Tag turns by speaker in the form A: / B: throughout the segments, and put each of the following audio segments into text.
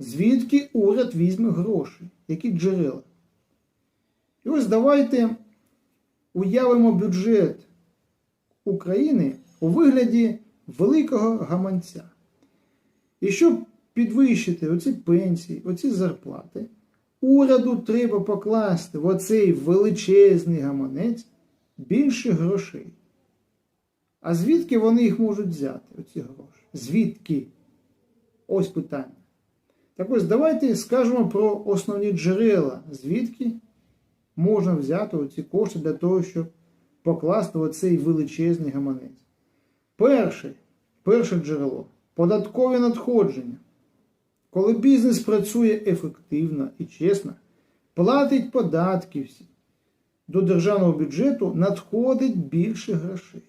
A: Звідки уряд візьме гроші? Які джерела? І ось давайте уявимо бюджет України у вигляді великого гаманця. І щоб підвищити оці пенсії, оці зарплати, уряду треба покласти в оцей величезний гаманець більше грошей. А звідки вони їх можуть взяти, оці гроші? Звідки? Ось питання. Так ось давайте скажемо про основні джерела, звідки можна взяти оці кошти для того, щоб покласти оцей величезний гаманець. Перше, перше джерело податкові надходження. Коли бізнес працює ефективно і чесно, платить податки всі, до державного бюджету надходить більше грошей,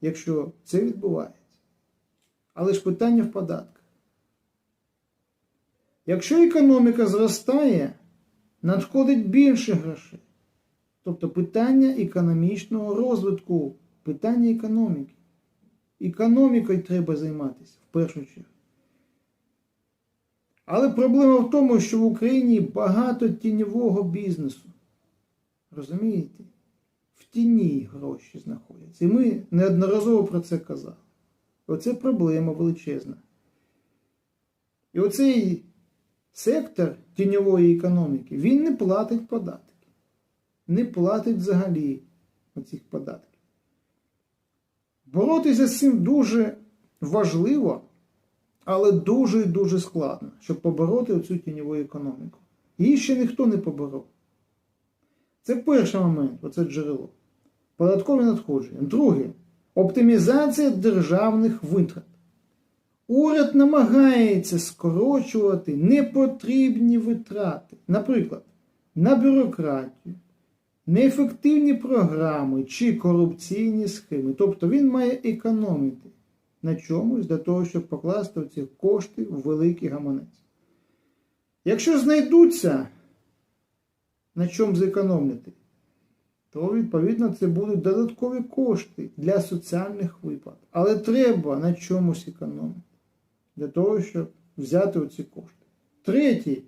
A: якщо це відбувається. Але ж питання в податках. Якщо економіка зростає, надходить більше грошей. Тобто питання економічного розвитку, питання економіки. Економікою треба займатися в першу чергу. Але проблема в тому, що в Україні багато тіньового бізнесу. Розумієте? В тіні гроші знаходяться. І ми неодноразово про це казали. Оце проблема величезна. І оцей сектор тіньової економіки, він не платить податки. Не платить взагалі оцих податків. Боротися з цим дуже важливо, але дуже і дуже складно, щоб побороти оцю тіньову економіку. Її ще ніхто не поборов. Це перший момент, оце джерело. Податкові надходження. Друге оптимізація державних витрат. Уряд намагається скорочувати непотрібні витрати, наприклад, на бюрократію, неефективні програми чи корупційні схеми. Тобто він має економити на чомусь для того, щоб покласти ці кошти в великий гаманець. Якщо знайдуться на чому зекономити, то відповідно це будуть додаткові кошти для соціальних виплат. Але треба на чомусь економити для того, щоб взяти оці кошти. Третій,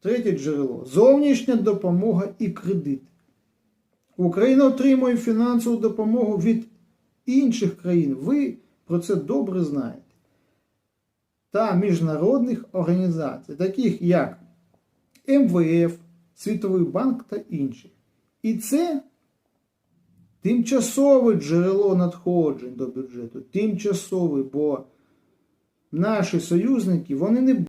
A: третє джерело зовнішня допомога і кредит. Україна отримує фінансову допомогу від інших країн. Ви про це добре знаєте. Та міжнародних організацій, таких як МВФ, Світовий банк та інші. І це тимчасове джерело надходжень до бюджету. Тимчасове, бо наші союзники вони не